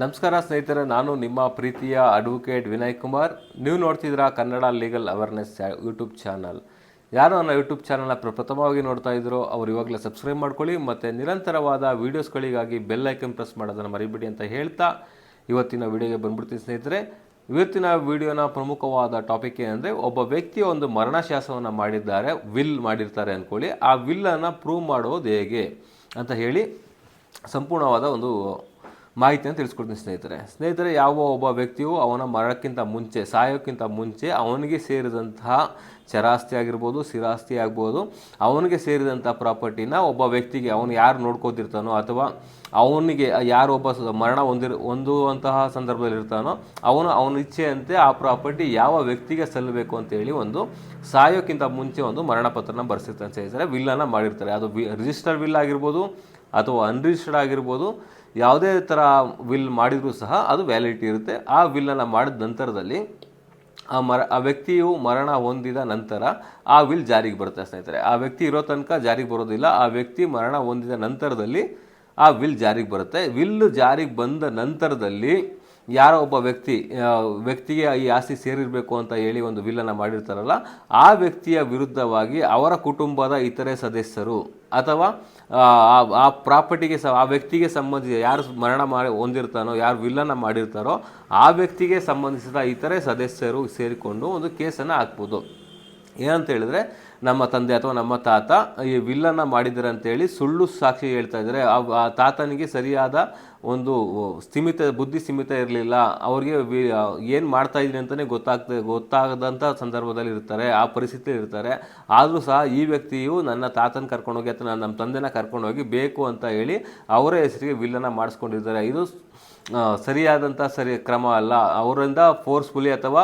ನಮಸ್ಕಾರ ಸ್ನೇಹಿತರೆ, ನಾನು ನಿಮ್ಮ ಪ್ರೀತಿಯ ಅಡ್ವೊಕೇಟ್ ವಿನಯ್ ಕುಮಾರ್. ನೀವು ನೋಡ್ತಿದ್ದೀರಾ Kannada legal awareness YouTube channel ಯಾರು ನನ್ನ ಯೂಟ್ಯೂಬ್ ಚಾನಲ್ನ ಪ್ರಪ್ರಥಮವಾಗಿ ನೋಡ್ತಾ ಇದ್ರೋ ಅವ್ರು ಇವಾಗಲೇ ಸಬ್ಸ್ಕ್ರೈಬ್ ಮಾಡ್ಕೊಳ್ಳಿ, ಮತ್ತು ನಿರಂತರವಾದ ವೀಡಿಯೋಸ್ಗಳಿಗಾಗಿ ಬೆಲ್ ಐಕನ್ ಪ್ರೆಸ್ ಮಾಡೋದನ್ನು ಮರಿಬೇಡಿ ಅಂತ ಹೇಳ್ತಾ ಇವತ್ತಿನ ವಿಡಿಯೋಗೆ ಬಂದ್ಬಿಡ್ತೀನಿ ಸ್ನೇಹಿತರೆ. ಇವತ್ತಿನ ವಿಡಿಯೋನ ಪ್ರಮುಖವಾದ ಟಾಪಿಕ್ ಏನಂದರೆ, ಒಬ್ಬ ವ್ಯಕ್ತಿ ಒಂದು ಮರಣಶಾಸವನ್ನು ಮಾಡಿದ್ದಾರೆ ವಿಲ್ ಮಾಡಿರ್ತಾರೆ ಅಂದ್ಕೊಳ್ಳಿ ಆ ವಿಲ್ಲನ್ನು ಪ್ರೂವ್ ಮಾಡೋದು ಹೇಗೆ ಅಂತ ಹೇಳಿ ಸಂಪೂರ್ಣವಾದ ಒಂದು ಮಾಹಿತಿಯನ್ನು ತಿಳಿಸ್ಕೊಡ್ತೀನಿ ಸ್ನೇಹಿತರೆ. ಸ್ನೇಹಿತರೆ, ಯಾವ ಒಬ್ಬ ವ್ಯಕ್ತಿಯು ಅವನ ಮರಣಕ್ಕಿಂತ ಮುಂಚೆ, ಸಾಯೋಕ್ಕಿಂತ ಮುಂಚೆ ಅವನಿಗೆ ಸೇರಿದಂತಹ ಚರಾಸ್ತಿ ಆಗಿರ್ಬೋದು ಸ್ಥಿರಾಸ್ತಿ ಆಗ್ಬೋದು, ಅವನಿಗೆ ಸೇರಿದಂಥ ಪ್ರಾಪರ್ಟಿನ ಒಬ್ಬ ವ್ಯಕ್ತಿಗೆ ಅವನು ಯಾರು ನೋಡ್ಕೋತಿರ್ತಾನೋ ಅಥವಾ ಅವನಿಗೆ ಯಾರೊಬ್ಬ ಮರಣ ಹೊಂದಿರ, ಹೊಂದುವಂತಹ ಸಂದರ್ಭದಲ್ಲಿ ಇರ್ತಾನೋ ಅವನು ಅವನ ಇಚ್ಛೆಯಂತೆ ಆ ಪ್ರಾಪರ್ಟಿ ಯಾವ ವ್ಯಕ್ತಿಗೆ ಸಲ್ಲಬೇಕು ಅಂತೇಳಿ ಒಂದು ಸಾಯೋಕ್ಕಿಂತ ಮುಂಚೆ ಒಂದು ಮರಣ ಪತ್ರನ ಬರೆಸಿರ್ತಾನೆ ಸ್ನೇಹಿತರೆ. ವಿಲ್ಲನ್ನು ಮಾಡಿರ್ತಾರೆ. ಅದು ವಿ ರಿಜಿಸ್ಟರ್ ವಿಲ್ ಆಗಿರ್ಬೋದು ಅಥವಾ ಅನ್ರಿಜಿಸ್ಟರ್ಡ್ ಆಗಿರ್ಬೋದು ಯಾವುದೇ ಥರ ವಿಲ್ ಮಾಡಿದರೂ ಸಹ ಅದು ವ್ಯಾಲಿಡಿಟಿ ಇರುತ್ತೆ. ಆ ವಿಲ್ಲನ್ನು ಮಾಡಿದ ನಂತರದಲ್ಲಿ ಆ ಮರ, ಆ ವ್ಯಕ್ತಿಯು ಮರಣ ಹೊಂದಿದ ನಂತರ ಆ ವಿಲ್ ಜಾರಿಗೆ ಬರುತ್ತೆ ಸ್ನೇಹಿತರೆ. ಆ ವ್ಯಕ್ತಿ ಇರೋ ತನಕ ಜಾರಿಗೆ ಬರೋದಿಲ್ಲ. ಆ ವ್ಯಕ್ತಿ ಮರಣ ಹೊಂದಿದ ನಂತರದಲ್ಲಿ ಆ ವಿಲ್ ಜಾರಿಗೆ ಬರುತ್ತೆ. ವಿಲ್ ಜಾರಿಗೆ ಬಂದ ನಂತರದಲ್ಲಿ ಯಾರೋ ಒಬ್ಬ ವ್ಯಕ್ತಿ ವ್ಯಕ್ತಿಗೆ ಈ ಆಸ್ತಿ ಸೇರಿರಬೇಕು ಅಂತ ಹೇಳಿ ಒಂದು ವಿಲ್ಲನ್ನು ಮಾಡಿರ್ತಾರಲ್ಲ ಆ ವ್ಯಕ್ತಿಯ ವಿರುದ್ಧವಾಗಿ ಅವರ ಕುಟುಂಬದ ಇತರೆ ಸದಸ್ಯರು ಅಥವಾ ಆ, ಪ್ರಾಪರ್ಟಿಗೆ ಆ ವ್ಯಕ್ತಿಗೆ ಸಂಬಂಧಿಸಿದ ಯಾರು ಮರಣ ಮಾಡಿ ಹೊಂದಿರ್ತಾನೋ ಯಾರು ವಿಲ್ಲನ್ನು ಮಾಡಿರ್ತಾರೋ ಆ ವ್ಯಕ್ತಿಗೆ ಸಂಬಂಧಿಸಿದ ಇತರೆ ಸದಸ್ಯರು ಸೇರಿಕೊಂಡು ಒಂದು ಕೇಸನ್ನು ಹಾಕ್ಬೋದು. ಏನಂತ ಹೇಳಿದ್ರೆ, ನಮ್ಮ ತಂದೆ ಅಥವಾ ನಮ್ಮ ತಾತ ಈ ವಿಲ್ಲನ್ನು ಮಾಡಿದ್ದಾರೆ ಅಂತೇಳಿ ಸುಳ್ಳು ಸಾಕ್ಷಿ ಹೇಳ್ತಾ ಇದ್ದಾರೆ. ಆ ತಾತನಿಗೆ ಸರಿಯಾದ ಒಂದು ಸ್ಥಿಮಿತ, ಬುದ್ಧಿ ಸ್ಥಿಮಿತ ಇರಲಿಲ್ಲ. ಅವ್ರಿಗೆ ಏನು ಮಾಡ್ತಾ ಇದ್ದೀನಿ ಅಂತಲೇ ಗೊತ್ತಾಗ್ತದೆ ಗೊತ್ತಾಗದಂಥ ಸಂದರ್ಭದಲ್ಲಿ ಇರ್ತಾರೆ, ಆ ಪರಿಸ್ಥಿತಿ ಇರ್ತಾರೆ. ಆದರೂ ಸಹ ಈ ವ್ಯಕ್ತಿಯು ನನ್ನ ತಾತನ ಕರ್ಕೊಂಡೋಗಿ ಅಥವಾ ನನ್ನ ನಮ್ಮ ತಂದೆನ ಕರ್ಕೊಂಡೋಗಿ ಬೇಕು ಅಂತ ಹೇಳಿ ಅವರ ಹೆಸರಿಗೆ ವಿಲ್ಲನ್ನು ಮಾಡಿಸ್ಕೊಂಡಿರ್ತಾರೆ ಇದು ಸರಿಯಾದಂಥ ಸರಿ, ಕ್ರಮ ಅಲ್ಲ. ಅವರಿಂದ ಫೋರ್ಸ್ಫುಲಿ ಅಥವಾ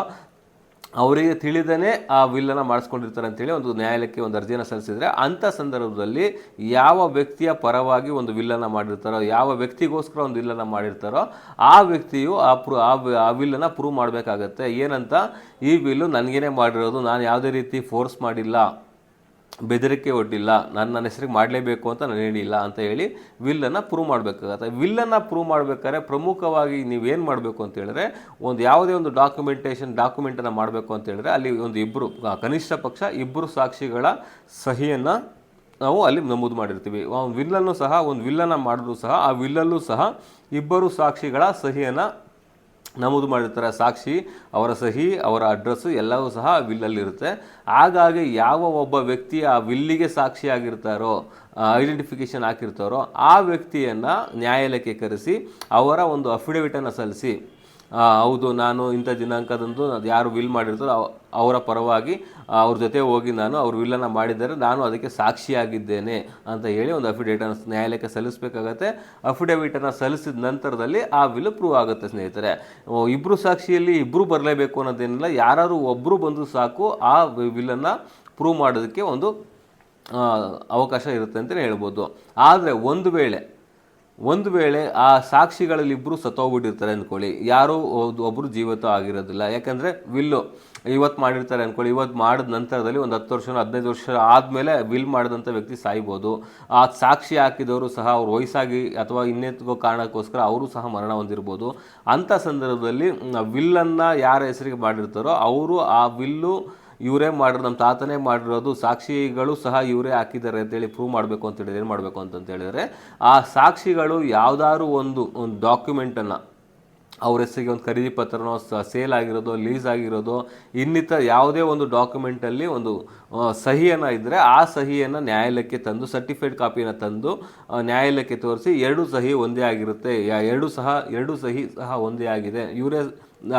ಅವರಿಗೆ ತಿಳಿದೇ ಆ ವಿಲ್ಲನ್ನು ಮಾಡಿಸ್ಕೊಂಡಿರ್ತಾರೆ ಅಂತೇಳಿ ಒಂದು ನ್ಯಾಯಾಲಯಕ್ಕೆ ಒಂದು ಅರ್ಜಿಯನ್ನು ಸಲ್ಲಿಸಿದರೆ ಅಂಥ ಸಂದರ್ಭದಲ್ಲಿ ಯಾವ ವ್ಯಕ್ತಿಯ ಪರವಾಗಿ ಒಂದು ವಿಲ್ಲನ್ನು ಮಾಡಿರ್ತಾರೋ, ಯಾವ ವ್ಯಕ್ತಿಗೋಸ್ಕರ ಒಂದು ವಿಲ್ಲನ್ನು ಮಾಡಿರ್ತಾರೋ ಆ ವ್ಯಕ್ತಿಯು ಆ ಪ್ರೂ ಆ ವಿಲ್ಲನ್ನು ಪ್ರೂವ್ ಮಾಡಬೇಕಾಗತ್ತೆ. ಏನಂತ? ಈ ವಿಲ್ಲು ನನಗೇನೆ ಮಾಡಿರೋದು, ನಾನು ಯಾವುದೇ ರೀತಿ ಫೋರ್ಸ್ ಮಾಡಿಲ್ಲ. ಬೆದರಿಕೆ ಒಡ್ಡಿಲ್ಲ ನಾನು ನನ್ನ ಹೆಸರಿಗೆ ಮಾಡಲೇಬೇಕು ಅಂತ ನಾನು ಹೇಳಿಲ್ಲ ಅಂತ ಹೇಳಿ ವಿಲ್ಲನ್ನು ಪ್ರೂವ್ ಮಾಡಬೇಕಾಗತ್ತೆ. ವಿಲ್ಲನ್ನು ಪ್ರೂವ್ ಮಾಡಬೇಕಾದ್ರೆ ಪ್ರಮುಖವಾಗಿ ನೀವೇನು ಮಾಡಬೇಕು ಅಂತ ಹೇಳಿದ್ರೆ, ಒಂದು ಯಾವುದೇ ಒಂದು ಡಾಕ್ಯುಮೆಂಟೇಷನ್ ಡಾಕ್ಯುಮೆಂಟನ್ನು ಮಾಡಬೇಕು ಅಂತ ಹೇಳಿದ್ರೆ ಅಲ್ಲಿ ಒಂದು ಇಬ್ಬರು ಕನಿಷ್ಠ ಪಕ್ಷ ಇಬ್ಬರು ಸಾಕ್ಷಿಗಳ ಸಹಿಯನ್ನು ನಾವು ಅಲ್ಲಿ ನಮೂದು ಮಾಡಿರ್ತೀವಿ. ವಿಲ್ಲನ್ನು ಸಹ, ಒಂದು ವಿಲ್ಲನ್ನು ಮಾಡಿದ್ರು ಸಹ, ಆ ವಿಲ್ಲಲ್ಲೂ ಸಹ ಇಬ್ಬರು ಸಾಕ್ಷಿಗಳ ಸಹಿಯನ್ನು ನಮೂದು ಮಾಡಿರ್ತಾರೆ ಸಾಕ್ಷಿ, ಅವರ ಸಹಿ, ಅವರ ಅಡ್ರೆಸ್ಸು ಎಲ್ಲವೂ ಸಹ ವಿಲ್ಲಲ್ಲಿರುತ್ತೆ. ಹಾಗಾಗಿ ಯಾವ ಒಬ್ಬ ವ್ಯಕ್ತಿ ಆ ವಿಲ್ಲಿಗೆ ಸಾಕ್ಷಿಯಾಗಿರ್ತಾರೋ ಐಡೆಂಟಿಫಿಕೇಷನ್ ಹಾಕಿರ್ತಾರೋ, ಆ ವ್ಯಕ್ತಿಯನ್ನು ನ್ಯಾಯಾಲಯಕ್ಕೆ ಕರೆಸಿ ಅವರ ಒಂದು ಅಫಿಡವಿಟನ್ನು ಸಲ್ಲಿಸಿ ಹೌದು, ನಾನು ಇಂಥ ದಿನಾಂಕದಂದು ಅದು ಯಾರು ವಿಲ್ ಮಾಡಿರ್ತಾರೋ ಅವರ ಪರವಾಗಿ ಅವ್ರ ಜೊತೆ ಹೋಗಿ ನಾನು ಅವ್ರ ವಿಲ್ಲನ್ನು ಮಾಡಿದ್ದಾರೆ ನಾನು ಅದಕ್ಕೆ ಸಾಕ್ಷಿಯಾಗಿದ್ದೇನೆ ಅಂತ ಹೇಳಿ ಒಂದು ಅಫಿಡೇವಿಟನ್ನು ನ್ಯಾಯಾಲಯಕ್ಕೆ ಸಲ್ಲಿಸಬೇಕಾಗತ್ತೆ. ಅಫಿಡೇವಿಟನ್ನು ಸಲ್ಲಿಸಿದ ನಂತರದಲ್ಲಿ ಆ ವಿಲ್ ಪ್ರೂವ್ ಆಗುತ್ತೆ ಸ್ನೇಹಿತರೆ. ಇಬ್ಬರು ಸಾಕ್ಷಿಯಲ್ಲಿ ಇಬ್ಬರು ಬರಲೇಬೇಕು ಅನ್ನೋದೇನಿಲ್ಲ. ಯಾರು ಒಬ್ಬರು ಬಂದು ಸಾಕು, ಆ ವಿಲ್ಲನ್ನು ಪ್ರೂವ್ ಮಾಡೋದಕ್ಕೆ ಒಂದು ಅವಕಾಶ ಇರುತ್ತೆ ಅಂತಲೇ ಹೇಳ್ಬೋದು. ಆದರೆ ಒಂದು ವೇಳೆ ಒಂದು ವೇಳೆ ಆ ಸಾಕ್ಷಿಗಳಲ್ಲಿ ಇಬ್ಬರು ಸತ್ತೋಗ್ಬಿಟ್ಟಿರ್ತಾರೆ ಅಂದ್ಕೊಳ್ಳಿ ಯಾರು ಒಬ್ಬರು ಜೀವಿತ ಆಗಿರೋದಿಲ್ಲ. ಯಾಕಂದರೆ ವಿಲ್ಲು ಇವತ್ತು ಮಾಡಿರ್ತಾರೆ ಅಂದ್ಕೊಳ್ಳಿ ಇವತ್ತು ಮಾಡಿದ ನಂತರದಲ್ಲಿ ಒಂದು ಹತ್ತು ವರ್ಷ ಹದಿನೈದು ವರ್ಷ ಆದಮೇಲೆ ವಿಲ್ ಮಾಡಿದಂಥ ವ್ಯಕ್ತಿ ಸಾಯ್ಬೋದು. ಆ ಸಾಕ್ಷಿ ಹಾಕಿದವರು ಸಹ ಅವ್ರ ವಯಸ್ಸಾಗಿ ಅಥವಾ ಇನ್ನೆತ್ತೋ ಕಾರಣಕ್ಕೋಸ್ಕರ ಅವರು ಸಹ ಮರಣ ಹೊಂದಿರ್ಬೋದು. ಅಂಥ ಸಂದರ್ಭದಲ್ಲಿ, ವಿಲ್ಲನ್ನು ಯಾರ ಹೆಸರಿಗೆ ಮಾಡಿರ್ತಾರೋ ಅವರು ಆ ವಿಲ್ಲು ಇವರೇ ಮಾಡಿರೋ, ನಮ್ಮ ತಾತನೇ ಮಾಡಿರೋದು, ಸಾಕ್ಷಿಗಳು ಸಹ ಇವರೇ ಹಾಕಿದ್ದಾರೆ ಅಂತೇಳಿ ಪ್ರೂವ್ ಮಾಡಬೇಕು ಅಂತ ಹೇಳಿದ್ರೆ ಏನು ಮಾಡಬೇಕು ಅಂತಂತ ಹೇಳಿದ್ರೆ, ಆ ಸಾಕ್ಷಿಗಳು ಯಾವುದಾದ್ರು ಒಂದು ಒಂದು ಡಾಕ್ಯುಮೆಂಟನ್ನು ಅವ್ರ ಹೆಸರಿಗೆ ಒಂದು ಖರೀದಿ ಪತ್ರನೋ ಸೇಲ್ ಆಗಿರೋದು ಲೀಸ್ ಆಗಿರೋದು, ಇನ್ನಿತರ ಯಾವುದೇ ಒಂದು ಡಾಕ್ಯುಮೆಂಟಲ್ಲಿ ಒಂದು ಸಹಿಯನ್ನು ಇದ್ದರೆ ಆ ಸಹಿಯನ್ನು ನ್ಯಾಯಾಲಯಕ್ಕೆ ತಂದು ಸರ್ಟಿಫೈಡ್ ಕಾಪಿಯನ್ನು ತಂದು ನ್ಯಾಯಾಲಯಕ್ಕೆ ತೋರಿಸಿ ಎರಡು ಸಹಿ ಒಂದೇ ಆಗಿರುತ್ತೆ. ಎರಡು ಸಹ, ಎರಡು ಸಹಿ ಸಹ ಒಂದೇ ಆಗಿದೆ. ಇವರೇ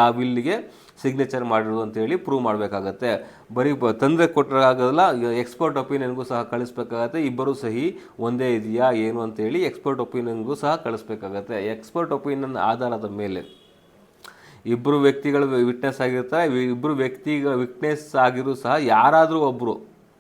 ಆ ವಿಲ್ಲಿಗೆ ಸಿಗ್ನೇಚರ್ ಮಾಡಿರೋದು ಅಂತೇಳಿ ಪ್ರೂವ್ ಮಾಡಬೇಕಾಗತ್ತೆ. ಬರೀ ಬ ತಂದರೆ ಕೊಟ್ಟರಾಗೋದಿಲ್ಲ ಎಕ್ಸ್ಪರ್ಟ್ ಒಪಿನಿಯನ್ಗೂ ಸಹ ಕಳಿಸ್ಬೇಕಾಗತ್ತೆ, ಇಬ್ಬರು ಸಹಿ ಒಂದೇ ಇದೆಯಾ, ಏನು ಅಂತೇಳಿ ಎಕ್ಸ್ಪರ್ಟ್ ಒಪಿನಿಯನ್ಗೂ ಸಹ ಕಳಿಸ್ಬೇಕಾಗತ್ತೆ. ಎಕ್ಸ್ಪರ್ಟ್ ಒಪಿನಿಯನ್ ಆಧಾರದ ಮೇಲೆ ಇಬ್ಬರು ವ್ಯಕ್ತಿಗಳು ವಿಟ್ನೆಸ್ ಆಗಿರ್ತಾರೆ ಇಬ್ಬರು ವ್ಯಕ್ತಿಗಳ ವಿಟ್ನೆಸ್ ಆಗಿರೂ ಸಹ ಯಾರಾದರೂ ಒಬ್ಬರು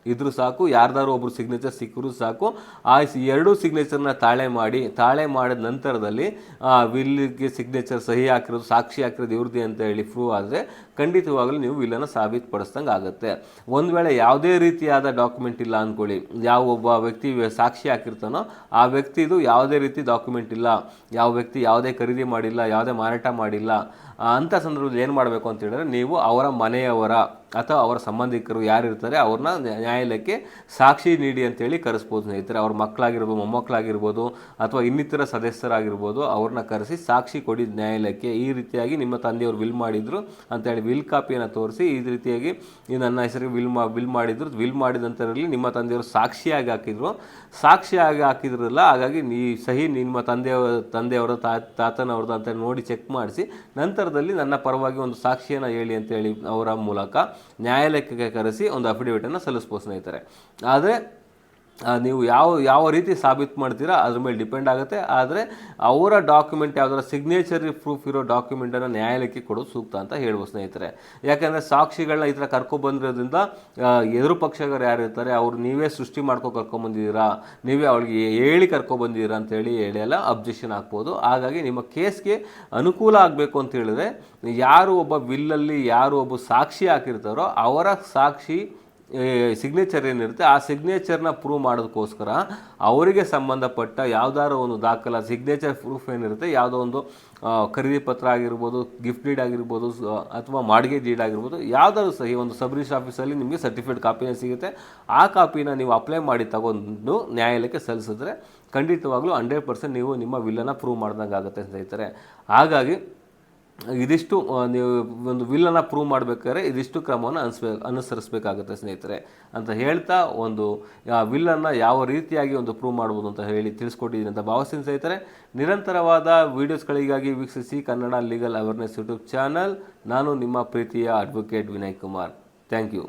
ಇದ್ರೂ ಸಾಕು ಯಾರ್ದಾರು ಒಬ್ರು ಸಿಗ್ನೇಚರ್ ಸಿಕ್ಕರೂ ಸಾಕು ಆ ಎರಡೂ ಸಿಗ್ನೇಚರ್ನ ತಾಳೆ ಮಾಡಿ, ತಾಳೆ ಮಾಡಿದ ನಂತರದಲ್ಲಿ, ಆ ವಿಲ್ಗೆ ಸಿಗ್ನೇಚರ್ ಸಹಿ ಹಾಕಿರೋದು, ಸಾಕ್ಷಿ ಹಾಕಿರೋದು ಇವ್ರದ್ದೇ ಅಂತ ಹೇಳಿ ಪ್ರೂವ್ ಆದರೆ ಖಂಡಿತವಾಗಲೂ ನೀವು ವಿಲ್ಲನ್ನು ಸಾಬೀತುಪಡಿಸ್ದಂಗೆ ಆಗುತ್ತೆ. ಒಂದು ವೇಳೆ ಯಾವುದೇ ರೀತಿಯಾದ ಡಾಕ್ಯುಮೆಂಟ್ ಇಲ್ಲ ಅಂದ್ಕೊಳ್ಳಿ ಯಾವ ಒಬ್ಬ ವ್ಯಕ್ತಿ ಸಾಕ್ಷಿ ಹಾಕಿರ್ತಾನೋ ಆ ವ್ಯಕ್ತಿದು ಯಾವುದೇ ರೀತಿ ಡಾಕ್ಯುಮೆಂಟ್ ಇಲ್ಲ. ಯಾವ ವ್ಯಕ್ತಿ ಯಾವುದೇ ಖರೀದಿ ಮಾಡಿಲ್ಲ, ಯಾವುದೇ ಮಾರಾಟ ಮಾಡಿಲ್ಲ. ಅಂಥ ಸಂದರ್ಭದಲ್ಲಿ ಏನು ಮಾಡಬೇಕು ಅಂತ ಹೇಳಿದ್ರೆ ನೀವು ಅವರ ಮನೆಯವರ ಅಥವಾ ಅವರ ಸಂಬಂಧಿಕರು ಯಾರಿರ್ತಾರೆ ಅವ್ರನ್ನ ನ್ಯಾ- ನ್ಯಾಯಾಲಯಕ್ಕೆ ಸಾಕ್ಷಿ ನೀಡಿ ಅಂತೇಳಿ ಕರೆಸ್ಬೋದು ಸ್ನೇಹಿತರೆ. ಅವ್ರ ಮಕ್ಕಳಾಗಿರ್ಬೋದು, ಮೊಮ್ಮಕ್ಕಳಾಗಿರ್ಬೋದು ಅಥವಾ ಇನ್ನಿತರ ಸದಸ್ಯರಾಗಿರ್ಬೋದು ಅವ್ರನ್ನ ಕರೆಸಿ ಸಾಕ್ಷಿ ಕೊಡಿ ನ್ಯಾಯಾಲಯಕ್ಕೆ. ಈ ರೀತಿಯಾಗಿ ನಿಮ್ಮ ತಂದೆಯವರು ವಿಲ್ ಮಾಡಿದ್ರು ಅಂತೇಳಿ ವಿಲ್ ಕಾಪಿಯನ್ನು ತೋರಿಸಿ ಈ ರೀತಿಯಾಗಿ ಈ ನನ್ನ ಹೆಸರಿಗೆ ವಿಲ್ ಮಾ, ವಿಲ್ ಮಾಡಿದ್ರು, ವಿಲ್ ಮಾಡಿದಂಥದ್ರಲ್ಲಿ ನಿಮ್ಮ ತಂದೆಯವರು ಸಾಕ್ಷಿಯಾಗಿ ಹಾಕಿದ್ರು. ಸಾಕ್ಷಿಯಾಗಿ ಹಾಕಿದ್ರಲ್ಲ, ಹಾಗಾಗಿ ನೀ, ಸಹಿ ನಿಮ್ಮ ತಂದೆಯವ, ತಂದೆಯವರ ತಾತನವ್ರದ್ದು ಅಂತ ನೋಡಿ ಚೆಕ್ ಮಾಡಿಸಿ, ನಂತರದಲ್ಲಿ ನನ್ನ ಪರವಾಗಿ ಒಂದು ಸಾಕ್ಷಿಯನ್ನು ಹೇಳಿ ಅಂತೇಳಿ ಅವರ ಮೂಲಕ ನ್ಯಾಯಾಲಯಕ್ಕೆ ಕರೆಸಿ ಒಂದು ಅಫಿಡವಿಟನ್ನು ಸಲ್ಲಿಸ್ಬೋದು ಸ್ನೇಹಿತರೆ. ಆದರೆ ನೀವು ಯಾವ ಯಾವ ರೀತಿ ಸಾಬೀತು ಮಾಡ್ತೀರಾ, ಅದ್ರ ಮೇಲೆ ಡಿಪೆಂಡ್ ಆಗುತ್ತೆ. ಆದರೆ ಅವರ ಡಾಕ್ಯುಮೆಂಟ್ ಯಾವುದರ ಸಿಗ್ನೇಚರ್ ಪ್ರೂಫ್ ಇರೋ ಡಾಕ್ಯುಮೆಂಟನ್ನು ನ್ಯಾಯಾಲಯಕ್ಕೆ ಕೊಡೋದು ಸೂಕ್ತ ಅಂತ ಹೇಳ್ಬೋದು ಸ್ನೇಹಿತರೆ. ಯಾಕೆಂದರೆ ಸಾಕ್ಷಿಗಳನ್ನ ಈ ಥರ ಕರ್ಕೊಬಂದಿರೋದ್ರಿಂದ ಎದುರು ಪಕ್ಷಗಳು ಯಾರು ಇರ್ತಾರೆ, ಅವ್ರು ನೀವೇ ಸೃಷ್ಟಿ ಮಾಡ್ಕೊ ಕರ್ಕೊಂಬಂದಿದ್ದೀರಾ ನೀವೇ ಅವಳಿಗೆ ಹೇಳಿ ಕರ್ಕೊಬಂದಿದ್ದೀರಾ ಅಂತೇಳಿ ಹೇಳಿ ಎಲ್ಲ ಅಬ್ಜೆಕ್ಷನ್ ಹಾಕ್ಬೋದು. ಹಾಗಾಗಿ ನಿಮ್ಮ ಕೇಸ್ಗೆ ಅನುಕೂಲ ಆಗಬೇಕು ಅಂತ ಹೇಳಿದ್ರೆ, ಯಾರು ಒಬ್ಬ ವಿಲ್ಲಲ್ಲಿ ಯಾರು ಒಬ್ಬ ಸಾಕ್ಷಿ ಹಾಕಿರ್ತಾರೋ, ಅವರ ಸಾಕ್ಷಿ ಸಿಗ್ನೇಚರ್ ಏನಿರುತ್ತೆ, ಆ ಸಿಗ್ನೇಚರ್ನ ಪ್ರೂವ್ ಮಾಡೋದಕ್ಕೋಸ್ಕರ ಅವರಿಗೆ ಸಂಬಂಧಪಟ್ಟ ಯಾವ್ದಾದ್ರು ಒಂದು ದಾಖಲ ಸಿಗ್ನೇಚರ್ ಪ್ರೂಫ್ ಏನಿರುತ್ತೆ, ಯಾವುದೋ ಒಂದು ಖರೀದಿ ಪತ್ರ ಆಗಿರ್ಬೋದು ಗಿಫ್ಟ್ ಡೀಡ್ ಆಗಿರ್ಬೋದು ಅಥವಾ ಮಾಡಿಗೆ ಡೀಡ್ ಆಗಿರ್ಬೋದು, ಯಾವುದಾದ್ರು ಸಹಿ ಒಂದು ಸಬ್ ರಿಜಿಸ್ಟರ್ ಆಫೀಸಲ್ಲಿ ನಿಮಗೆ ಸರ್ಟಿಫಿಕೇಟ್ ಕಾಪಿನ ಸಿಗುತ್ತೆ. ಆ ಕಾಪಿನ ನೀವು ಅಪ್ಲೈ ಮಾಡಿ ತಗೊಂಡು ನ್ಯಾಯಾಲಯಕ್ಕೆ ಸಲ್ಲಿಸಿದ್ರೆ ಖಂಡಿತವಾಗ್ಲೂ ಹಂಡ್ರೆಡ್ ಪರ್ಸೆಂಟ್ ನೀವು ನಿಮ್ಮ ವಿಲ್ಲನ್ನು ಪ್ರೂವ್ ಮಾಡ್ದಂಗೆ ಆಗುತ್ತೆ ಸ್ನೇಹಿತರೆ ಹಾಗಾಗಿ ಇದಿಷ್ಟು ನೀವು ಒಂದು ವಿಲ್ಲನ್ನು ಪ್ರೂವ್ ಮಾಡಬೇಕಾದ್ರೆ ಇದಿಷ್ಟು ಕ್ರಮವನ್ನು ಅನುಸ್ಬೇ, ಅನುಸರಿಸಬೇಕಾಗುತ್ತೆ ಸ್ನೇಹಿತರೆ. ಅಂತ ಹೇಳ್ತಾ ಒಂದು ವಿಲ್ಲನ್ನು ಯಾವ ರೀತಿಯಾಗಿ ಒಂದು ಪ್ರೂವ್ ಮಾಡ್ಬೋದು ಅಂತ ಹೇಳಿ ತಿಳಿಸ್ಕೊಟ್ಟಿದ್ದೀನಿ ಅಂತ ಭಾವಿಸ್ತೀನಿ ಸ್ನೇಹಿತರೆ. ನಿರಂತರವಾದ ವೀಡಿಯೋಸ್ಗಳಿಗಾಗಿ ವೀಕ್ಷಿಸಿ Kannada legal awareness YouTube channel ನಾನು ನಿಮ್ಮ ಪ್ರೀತಿಯ advocate Vinay Kumar. Thank you